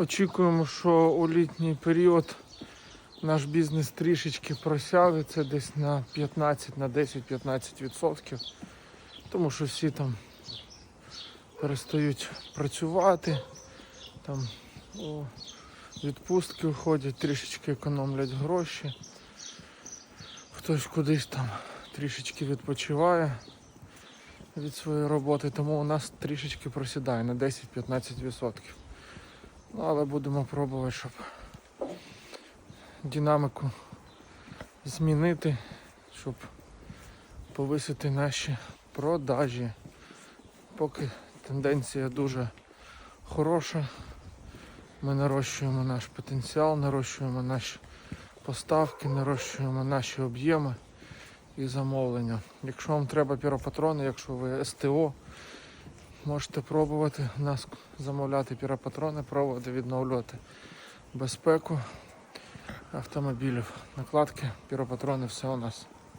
Очікуємо, що у літній період наш бізнес трішечки просяде, це десь на 15, на 10-15%. Тому що всі там перестають працювати, там у відпустки уходять, трішечки економлять гроші. Хтось кудись там трішечки відпочиває від своєї роботи, тому у нас трішечки просідає на 10-15%. Ну, але будемо пробувати, щоб динаміку змінити, щоб повисити наші продажі. Поки тенденція дуже хороша. Ми нарощуємо наш потенціал, нарощуємо наші поставки, нарощуємо наші об'єми і замовлення. Якщо вам треба піропатрони, якщо ви СТО, можете пробувати нас замовляти піропатрони, пробувати відновлювати безпеку автомобілів. Накладки, піропатрони, все у нас.